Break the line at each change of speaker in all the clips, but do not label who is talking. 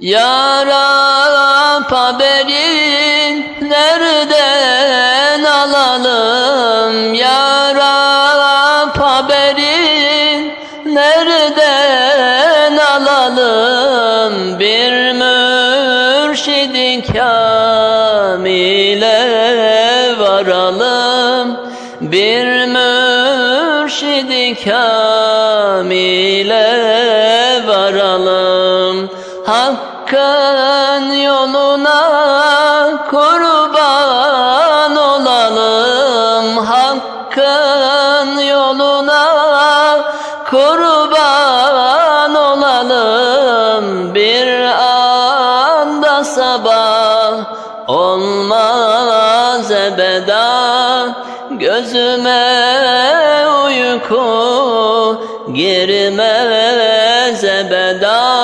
Ya Rab haberin nereden alalım? Ya Rab haberin nereden alalım? Bir mürşidi kamile varalım. Bir mürşidi kamile varalım Hakkın yoluna kurban olalım. Hakkın yoluna kurban olalım. Bir anda sabah olmaz ebeda. Gözüme uyku girmez ebeda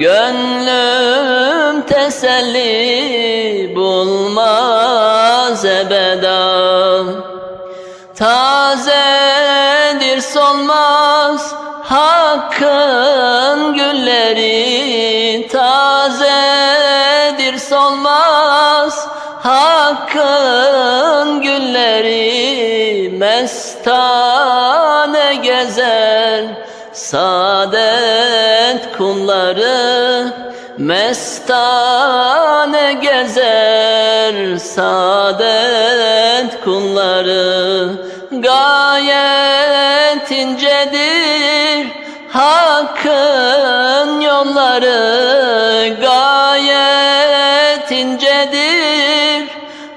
Gönlüm teselli bulmaz ebeda Tazedir solmaz hakkın gülleri Tazedir solmaz hakkın gülleri Mestane gezer saadet kulları Mestane gezer. Saadet kulları Gayet incedir. Hakkın yolları Gayet incedir.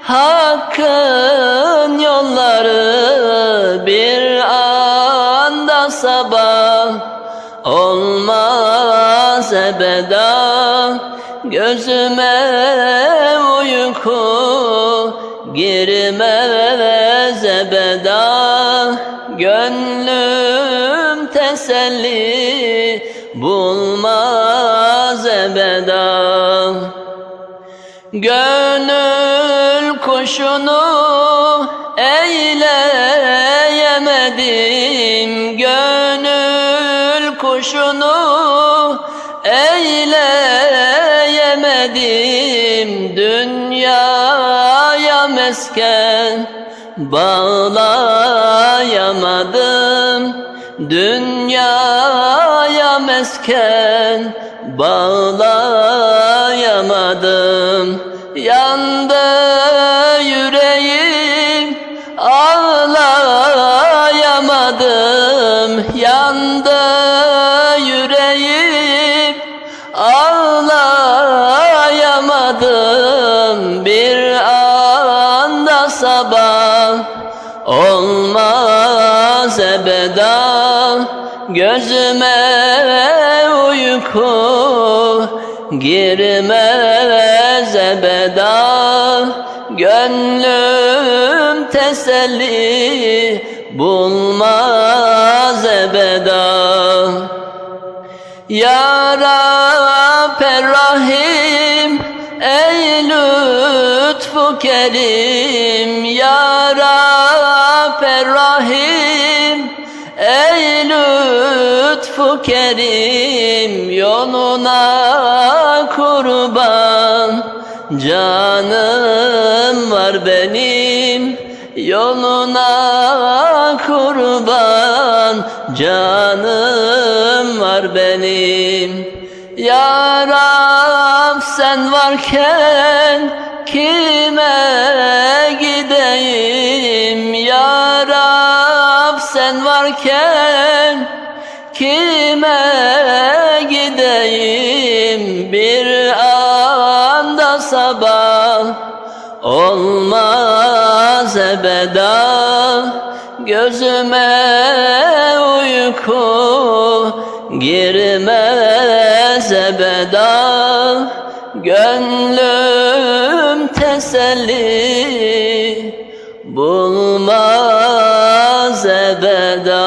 Hakkın yolları ebeda Gözüme uyku girmez ebeda. Gönlüm teselli bulmaz ebeda. Gönül kuşunu eyleyemedim Gönül eyleyemedim Dünyaya mesken bağlayamadım Dünyaya mesken bağlayamadım. Yandı olmaz ebeda. Gözüme uyku girmez ebeda. Gönlüm teselli bulmaz ebeda. Ya lütfu kerim Ya Rab Rahim Ey lütfu kerim Yoluna kurban. Canım var benim Yoluna kurban. Canım var benim. Ya Rab sen varken Kime gideyim? Ya Rab sen varken Kime gideyim? Bir anda sabah Olmaz ebeda. Gözüme uyku girmez ebeda Gönlüm teselli bulmaz ebeda